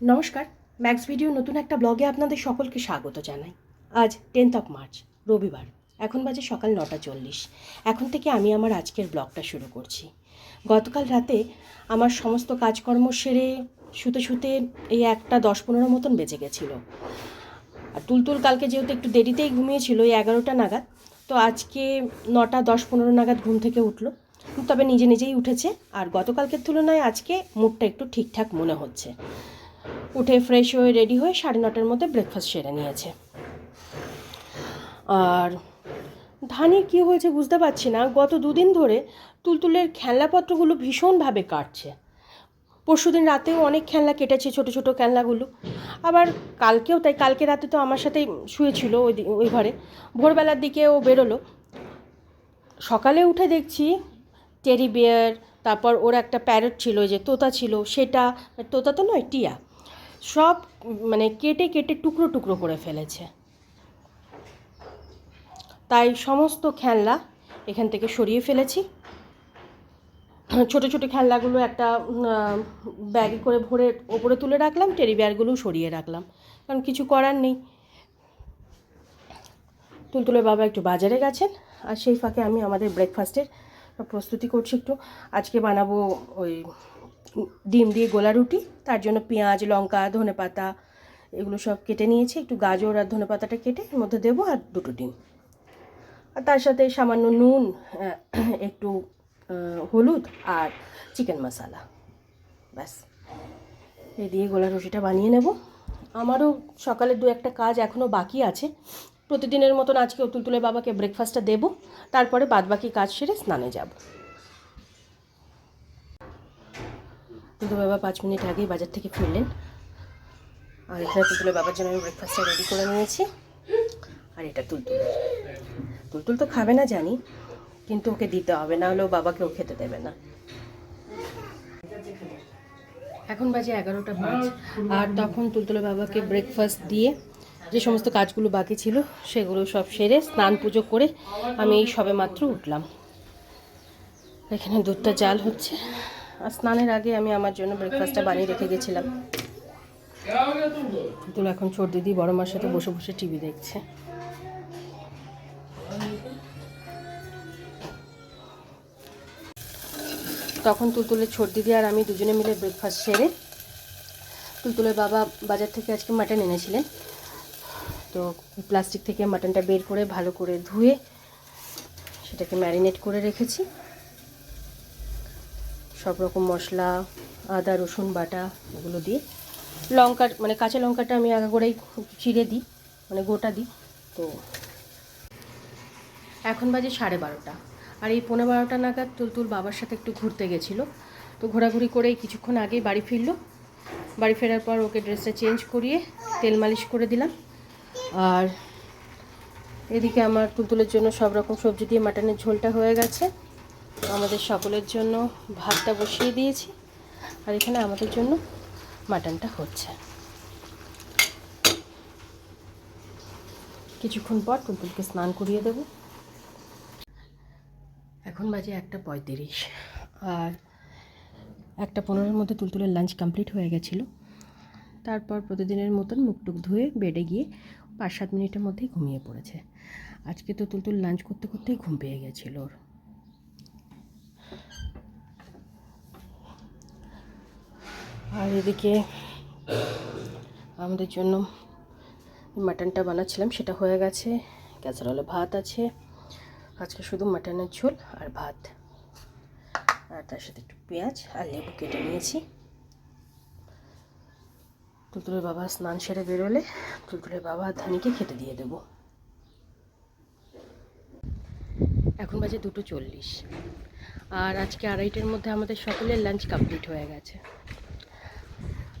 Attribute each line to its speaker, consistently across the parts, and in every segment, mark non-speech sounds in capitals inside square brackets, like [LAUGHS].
Speaker 1: নমস্কার max video নতুন একটা ব্লগে আপনাদের সকলকে স্বাগত জানাই। আজ টেন্থ অফ মার্চ রবিবার, এখন বাজে সকাল নটা চল্লিশ। এখন থেকে আমি আমার আজকের ব্লগটা শুরু করছি। গতকাল রাতে আমার সমস্ত কাজকর্ম সেরে শুতে শুতে এই একটা দশ পনেরো মতন বেজে গেছিল। আর তুলতুল কালকে যেহেতু একটু দেরিতেই ঘুমিয়েছিল, এই এগারোটা নাগাদ, তো আজকে নটা দশ পনেরো নাগাদ ঘুম থেকে উঠল। তবে নিজে নিজেই উঠেছে, আর গতকালকের তুলনায় আজকে মুডটা একটু ঠিকঠাক মনে হচ্ছে। উঠে ফ্রেশ হয়ে রেডি হয়ে সাড়ে নটার মধ্যে ব্রেকফাস্ট সেরে নিয়েছে। আর ধানের কী হয়েছে বুঝতে পারছি না। গত দুদিন ধরে তুলতুলের খেলনাপত্রগুলো ভীষণভাবে কাটছে। পরশুদিন রাতেও অনেক খেলনা কেটেছে ছোটো ছোটো খেলনাগুলো। আবার কালকেও, তাই কালকে রাতে তো আমার সাথেই শুয়েছিল ওই ওই ঘরে। ভোরবেলার দিকে ও বেরোলো। সকালে উঠে দেখছি টেরি বিয়ার তারপর ওর একটা প্যারট ছিল যে তোতা ছিল, সেটা, তোতা তো নয়, টিয়া। সব মানে কেটে কেটে টুকরো টুকরো করে ফেলেছে। তাই সমস্ত খেলনা এখান থেকে সরিয়ে ফেলেছি। ছোট ছোট খেলনাগুলো একটা ব্যাগে করে ভরে ওপরে তুলে রাখলাম টেরি বিয়ারগুলোও সরিয়ে রাখলাম। কারণ কিছু করার নেই। তুলতুলের বাবা একটু বাজারে গেছেন, আর সেই ফাঁকে আমি আমাদের ব্রেকফাস্টের প্রস্তুতি করছি একটু। আজকে বানাবো ওই ডিম দিয়ে গোলা রুটি, তার জন্য পেঁয়াজ, লঙ্কা ধনে পাতা এগুলো সব কেটে নিয়েছি। একটু গাজর আর ধনে পাতাটা কেটে এর মধ্যে দেবো আর দুটো ডিম। আর তার সাথে সামান্য নুন একটু হলুদ আর চিকেন মশলা। ব্যাস। এই দিয়ে গোলা রুটিটা বানিয়ে নেব। আমারও সকালে দু একটা কাজ এখনও বাকি আছে। প্রতিদিনের মতন আজকে তুলতুলে বাবাকে ব্রেকফাস্টটা দেবো। তারপরে বাদবাকি কাজ সেরে স্নানে যাব। কিন্তু বাবা পাঁচ মিনিট আগেই বাজার থেকে ফিরলেন। আর এখানে তুলতুলে বাবার জন্য আমি ব্রেকফাস্টটা রেডি করে নিয়েছি। আর এটা তুলতুল। তুলতুল তো খাবে না, জানি। কিন্তু ওকে দিতে হবে, না হলেও বাবাকেও খেতে দেবে না। এখন বাজে এগারোটা পাঁচ। আর তখন তুলতুলে বাবাকে ব্রেকফাস্ট দিয়ে যে সমস্ত কাজগুলো বাকি ছিল, সেগুলো সব সেরে স্নান পুজো করে আমি এই সবে মাত্র উঠলাম। এখানে দুধটা জাল হচ্ছে। স্নানের আগে আমি আমার জন্য ব্রেকফাস্টটা বানিয়ে রেখে গেছিলাম। তুল এখন ছোট দিদি, বড় মার সাথে বসে বসে টিভি দেখছে। তখন তুলতুলের ছোট দিদি আর আমি দুজনে মিলে ব্রেকফাস্ট সেরে তুলতুলের বাবা বাজার থেকে আজকে মাটন এনেছিলেন। তো প্লাস্টিক থেকে মাটনটা বের করে ভালো করে ধুয়ে সেটাকে ম্যারিনেট করে রেখেছি। সব রকম মশলা, আদা, রসুন, বাটা এগুলো দিয়ে। লঙ্কার মানে কাঁচা লঙ্কাটা আমি আগা করেই চিড়ে দিই মানে গোটা দিই। তো এখন বাজে সাড়ে বারোটা। আর এই পনেরো বারোটা নাগাদ তুলতুল বাবার সাথে একটু ঘুরতে গেছিল। তো ঘোরাঘুরি করেই কিছুক্ষণ আগেই বাড়ি ফিরলো। বাড়ি ফেরার পর ওকে ড্রেসটা চেঞ্জ করিয়ে তেল মালিশ করে দিলাম। আর এদিকে আমার তুলতুলের জন্য সব রকম সবজি দিয়ে মাটনের ঝোলটা হয়ে গেছে। আমাদের সকলের জন্য ভাতটা বসিয়ে দিয়েছি। আর এখানে আমাদের জন্য মাটনটা হচ্ছে। কিছুক্ষণ পর তুলতুলকে স্নান করিয়ে দেবো। এখন বাজে একটা পঁয়ত্রিশ। আর একটা পনেরোর মধ্যে তুলতুলের লাঞ্চ কমপ্লিট হয়ে গেছিল। তারপর প্রতিদিনের মতন মুখ টুক ধুয়ে বেডে গিয়ে পাঁচ সাত মিনিটের মধ্যেই ঘুমিয়ে পড়েছে। আজকে তো তুলতুল লাঞ্চ করতে করতেই ঘুম পেয়ে গেছিল ওর। আর এদিকে আমাদের জন্য মাটনটা বানাচ্ছিলাম, সেটা হয়ে গেছে। ক্যাসারলে ভাত আছে। আজকে শুধু মাটনের ঝোল আর ভাত। আর তার সাথে একটু পেঁয়াজ আর লেবু কেটে নিয়েছি। তুলতুলের বাবা স্নান সেরে বেরোলে, তুলতুলের বাবা ধানিকে খেতে দিয়ে দেব। এখন বাজে দুটো চল্লিশ। আর আজকে আড়াইটের মধ্যে আমাদের সকলের লাঞ্চ কমপ্লিট হয়ে গেছে।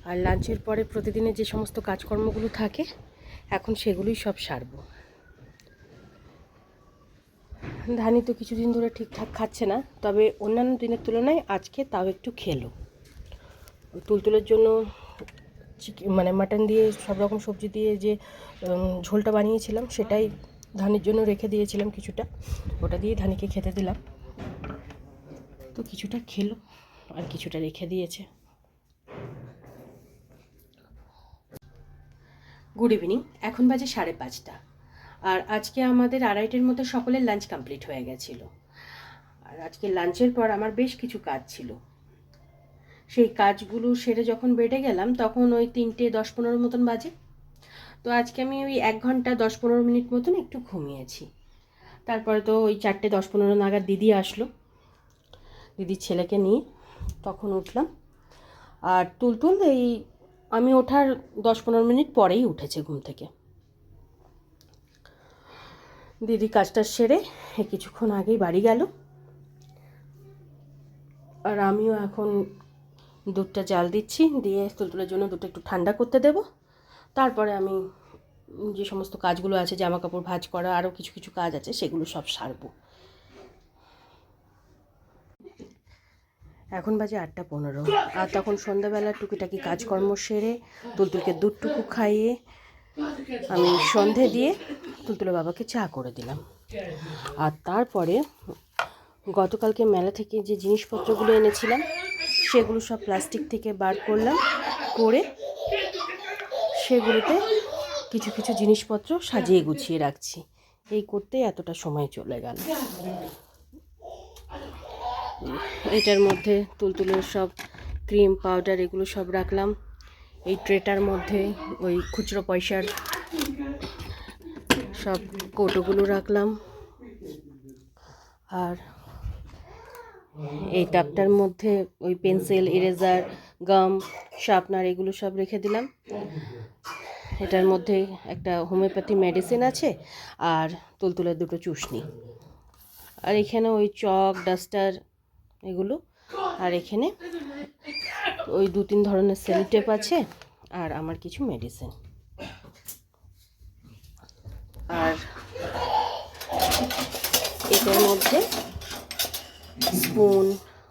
Speaker 1: আর লাঞ্চের পরে প্রতিদিনের যে সমস্ত কাজকর্মগুলো থাকে, এখন সেগুলোই সব সারবো। ধানি তো কিছুদিন ধরে ঠিকঠাক খাচ্ছে না, তবে অন্যান্য দিনের তুলনায় আজকে তাও একটু খেলো। তুলতুলের জন্য চিকেন মানে মাটন দিয়ে সব রকম সবজি দিয়ে যে ঝোলটা বানিয়েছিলাম, সেটাই ধানের জন্য রেখে দিয়েছিলাম কিছুটা। ওটা দিয়ে ধানিকে খেতে দিলাম। তো কিছুটা খেলো, আর কিছুটা রেখে দিয়েছে। গুড ইভিনিং এখন বাজে সাড়ে পাঁচটা। আর আজকে আমাদের আড়াইটের মধ্যে সকলের লাঞ্চ কমপ্লিট হয়ে গেছিল। আর আজকে লাঞ্চের পর আমার বেশ কিছু কাজ ছিল। সেই কাজগুলো সেরে যখন বেডে গেলাম, তখন ওই তিনটে দশ পনেরো মতন বাজে। তো আজকে আমি ওই এক ঘণ্টা দশ পনেরো মিনিট মতন একটু ঘুমিয়েছি। তারপরে তো ওই চারটে দশ পনেরো নাগাদ দিদি আসলো। দিদির ছেলেকে নিয়ে তখন উঠলাম। আর তুলতুল এই আমি ওঠার দশ পনেরো মিনিট পরেই উঠেছে ঘুম থেকে। দিদি কাজটা সেরে কিছুক্ষণ আগেই বাড়ি গেল। আর আমিও এখন দুধটা জাল দিচ্ছি, দিয়ে তুলতুলের জন্য দুধটা একটু ঠান্ডা করতে দেব। তারপরে আমি যে সমস্ত কাজগুলো আছে জামা কাপড় ভাজ করা, আরও কিছু কিছু কাজ আছে, সেগুলো সব সারবো। এখন বাজে আটটা পনেরো। আর তখন সন্ধ্যাবেলা টুকিটাকি কাজকর্ম সেরে তুলতুলকে দুধটুকু খাইয়ে আমি সন্ধে দিয়ে তুলতুলের বাবাকে চা করে দিলাম। আর তারপরে গতকালকে মেলা থেকে যে জিনিসপত্রগুলো এনেছিলাম, সেগুলো সব প্লাস্টিক থেকে বার করলাম, করে সেগুলোতে কিছু কিছু জিনিসপত্র সাজিয়ে গুছিয়ে রাখছি। এই করতেই এতটা সময় চলে গেল। এটার মধ্যে তুলতুলের সব ক্রিম পাউডার এগুলো সব রাখলাম। এই ট্রেটার মধ্যে ওই খুচরো পয়সার সব কৌটোগুলো রাখলাম। আর এই ডাবটার মধ্যে ওই পেন্সিল, ইরেজার, গাম, শার্পনার এগুলো সব রেখে দিলাম। এটার মধ্যে একটা হোমিওপ্যাথি মেডিসিন আছে আর তুলতুলের দুটো চুষনি। আর এখানে ওই চক, ডাস্টার এগুলো। আর এখানে ওই দু তিন ধরনের সেলিটেপ আছে আর আমার কিছু মেডিসিন আর এটার মধ্যে স্পুন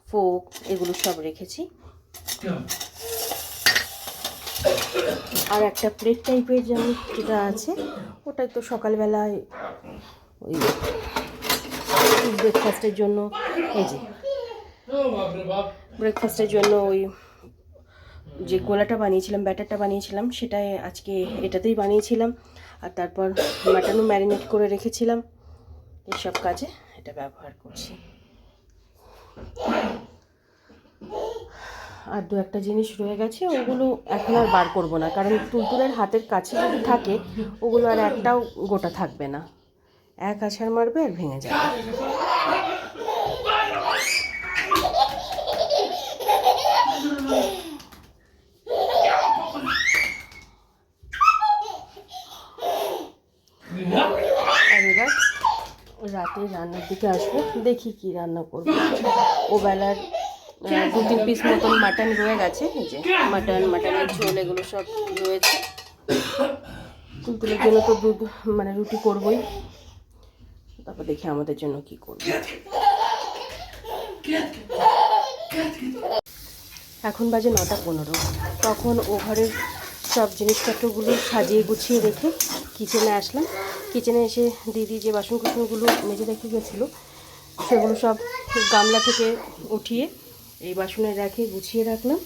Speaker 1: ফোক এগুলো সব রেখেছি। আর একটা প্লেট টাইপের যেমন যেটা আছে ওটা তো সকালবেলায় ওই ব্রেকফাস্টের জন্য। এই যে ব্রেকফাস্টের জন্য ওই যে গোলাটা বানিয়েছিলাম, ব্যাটারটা বানিয়েছিলাম, সেটাই আজকে এটাতেই বানিয়েছিলাম। আর তারপর মাটনও ম্যারিনেট করে রেখেছিলাম। এইসব কাজে এটা ব্যবহার করছি। আর দু একটা জিনিস রয়ে গেছে, ওগুলো এখন আর বার করব না, কারণ তুলতুলের হাতের কাছে যদি থাকে, ওগুলো আর একটাও গোটা থাকবে না। এক আছাড় মারবে আর ভেঙে যাবে আর এবার রাতে রান্নার দিকে আসব, দেখি কি রান্না করব। ও বেলার দু তিন পিস মতন মাটন রয়ে গেছে যে মাটন মাটনের ঝোল, এগুলো সব রয়েছে। তুলতুলের জন্য তো দুধ মানে রুটি করবই। তারপর দেখি আমাদের জন্য কি করব এখন বাজে নটা পনেরো। তখন ও ঘরের সব জিনিসপত্রগুলো সাজিয়ে গুছিয়ে রেখে কিচেনে আসলাম। কিচেনে এসে দিদি যে বাসন কুসনগুলো মেজে রেখে গেছিল, সেগুলো সব গামলা থেকে উঠিয়ে এই বাসনে রেখে গুছিয়ে রাখলাম।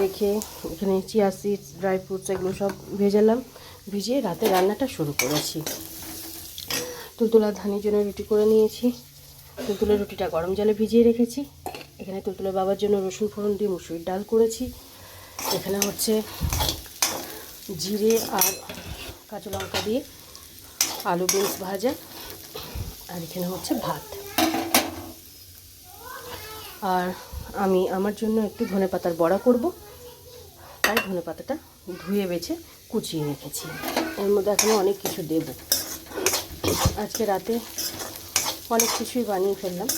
Speaker 1: রেখে এখানে চিয়া সিডস ড্রাই ফ্রুটস এগুলো সব ভেজালাম, ভিজিয়ে রাতে রান্নাটা শুরু করেছি। তুলতুলা ধানের জন্য রুটি করে নিয়েছি। তুলতুলের রুটিটা গরম জলে ভিজিয়ে রেখেছি। এখানে তুলতুলের বাবার জন্য রসুন ফোড়ন দিয়ে মুসুরির ডাল করেছি। এখানে হচ্ছে জিরে আর কাঁচা লঙ্কা দিয়ে আলু বিনস ভাজা। আর এখানে হচ্ছে ভাত। আর আমি আমার জন্য একটু ধনে পাতার বড়া করব। তাই ধনে পাতাটা ধুয়ে বেছে কুচিয়ে রেখেছি। এর মধ্যে এখনও অনেক কিছু দেব। আজকে রাতে অনেক কিছুই বানিয়ে ফেললাম।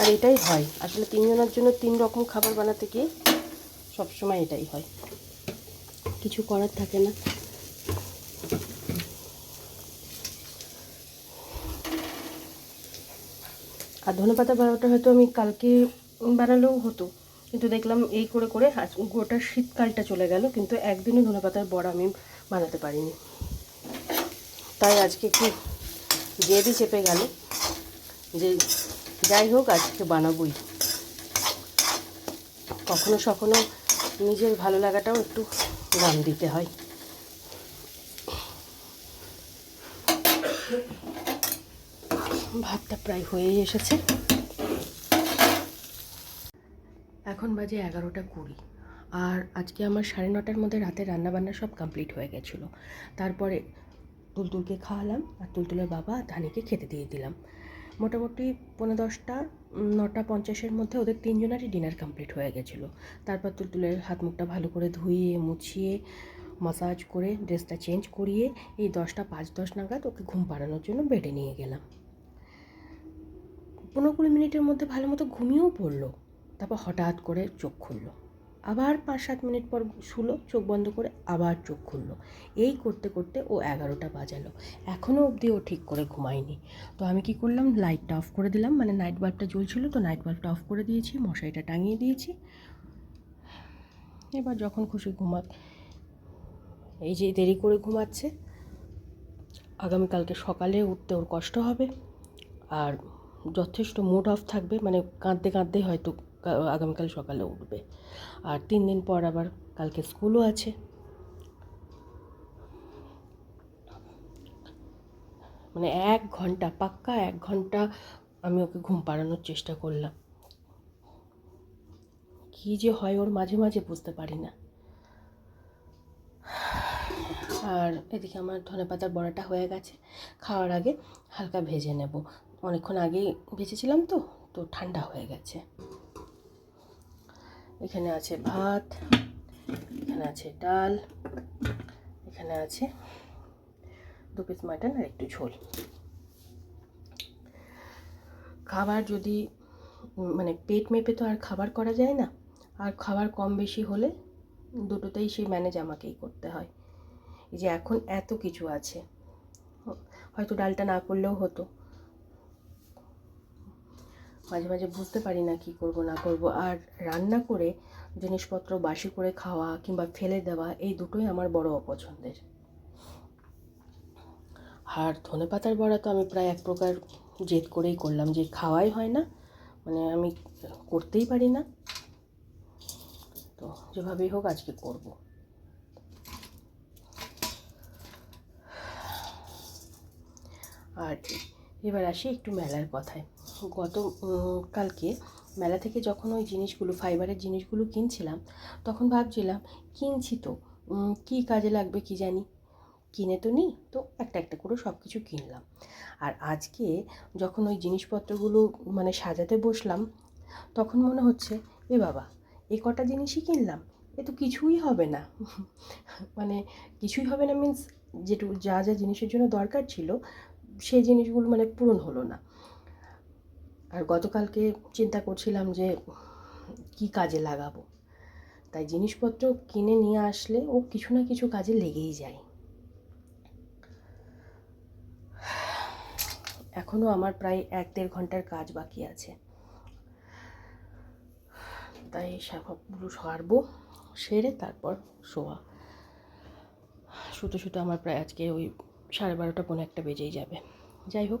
Speaker 1: আর এটাই হয়। আসলে তিনজনের জন্য তিন রকম খাবার বানাতে গিয়ে সবসময় এটাই হয়। কিছু করার থাকে না। আর ধনেপাতা বানাটা হয়তো আমি কালকে বানালেও হতো। কিন্তু দেখলাম এই করে করে গোটা শীতকালটা চলে গেল, কিন্তু একদিনও ধনেপাতার বড়া আমি বানাতে পারিনি। তাই আজকে একটু জেদি চেপে গেল। যে যাই হোক, আজকে বানাবোই। কখনো, সখনো নিজের ভালো লাগাটাও একটু রান দিতে হয়। ভাতটা প্রায় হয়েই এসেছে। এখন বাজে এগারোটা কুড়ি, আর আজকে আমার সাড়ে নটার মধ্যে রাতে রান্নাবান্না সব কমপ্লিট হয়ে গেছিল। তারপরে তুলতুলকে খাওয়ালাম, আর তুলতুলের বাবা ধানিকে খেতে দিয়ে দিলাম। মোটামুটি পনেরো দশটা নটা পঞ্চাশের মধ্যে ওদের তিনজনেরই ডিনার কমপ্লিট হয়ে গেছিল। তারপর তুলতুলের হাত মুখটা ভালো করে ধুয়ে, মুছিয়ে মাসাজ করে ড্রেসটা চেঞ্জ করিয়ে এই দশটা পাঁচ দশ নাগাদ ওকে ঘুম পাড়ানোর জন্য বেডে নিয়ে গেলাম। পনেরো কুড়ি মিনিটের মধ্যে ভালো মতো ঘুমিয়েও পড়ল। তারপর হঠাৎ করে চোখ খুললো। আবার পাঁচ সাত মিনিট পর শুলো, চোখ বন্ধ করে আবার চোখ খুললো। এই করতে করতে ও এগারোটা বাজালো। এখনও অবধি ও ঠিক করে ঘুমায়নি। তো আমি কি করলাম? লাইটটা অফ করে দিলাম। মানে নাইট বাল্বটা জ্বলছিল, তো নাইট বাল্বটা অফ করে দিয়েছি, মশারিটা টাঙিয়ে দিয়েছি। এবার যখন খুশি ঘুমাক এই যে দেরি করে ঘুমাচ্ছে, আগামীকালকে সকালে উঠতে ওর কষ্ট হবে। আর যথেষ্ট মুড অফ থাকবে মানে কাঁদতে কাঁদতে হয়তো আগামীকাল সকালে উঠবে। আর তিন দিন পর আবার কালকে স্কুলও আছে। মানে এক ঘণ্টা, পাক্কা এক ঘণ্টা আমি ওকে ঘুম পাড়ানোর চেষ্টা করলাম। কী যে হয় ওর মাঝে মাঝে বুঝতে পারি না। আর এদিকে আমার ধনে পাতার বড়াটা হয়ে গেছে। খাওয়ার আগে হালকা ভেজে নেব। অনেকক্ষণ আগেই ভেজেছিলাম তো তো ঠান্ডা হয়ে গেছে। এখানে আছে ভাত, এখানে আছে ডাল, এখানে আছে দু পিস মাটন আর একটু ঝোল। খাবার যদি মানে পেট মেপে তো আর খাবার করা যায় না, আর খাবার কম বেশি হলে দুটোতেই সেই ম্যানেজ আমাকেই করতে হয়। যে এখন এত কিছু আছে, হয়তো ডালটা না করলেও হতো। মাঝে মাঝে বুঝতে পারি না কী করব, না করব। আর রান্না করে জিনিসপত্র, বাসি করে খাওয়া কিংবা ফেলে দেওয়া, এই দুটোই আমার বড় অপছন্দের। আর ধনে পাতার বড়া তো আমি প্রায় এক প্রকার জেদ করেই করলাম যে খাওয়াই হয় না মানে আমি করতেই পারি না। তো যেভাবেই হোক আজকে করব। আর এবার আসি একটু মেলার কথায়। গত কালকে মেলা থেকে যখন ওই জিনিসগুলো, ফাইবারের জিনিসগুলো কিনছিলাম, তখন ভাবছিলাম, কিনছি তো কী কাজে লাগবে কি জানি? কিনে তো নিই, তো একটা একটা করে সব কিছু কিনলাম। আর আজকে যখন ওই জিনিসপত্রগুলো মানে সাজাতে বসলাম, তখন মনে হচ্ছে, এ বাবা, এ কটা জিনিসই কিনলাম, এ তো কিছুই হবে না। [LAUGHS] মানে কিছুই হবে না মিন্স যেটু, যা যা জিনিসের জন্য দরকার ছিল সেই জিনিসগুলো মানে পূরণ হলো না। আর গতকালকে চিন্তা করছিলাম যে কি কাজে লাগাবো। তাই জিনিসপত্র কিনে নিয়ে আসলে ও কিছু না কিছু কাজে লেগেই যায়। এখনও আমার প্রায় এক দেড় ঘণ্টার কাজ বাকি আছে। তাই সবগুলো সারবো, সেরে তারপর শোয়া। শুতে শুতে আমার প্রায় আজকে ওই সাড়ে বারোটা পনেরো একটা বেজেই যাবে। যাই হোক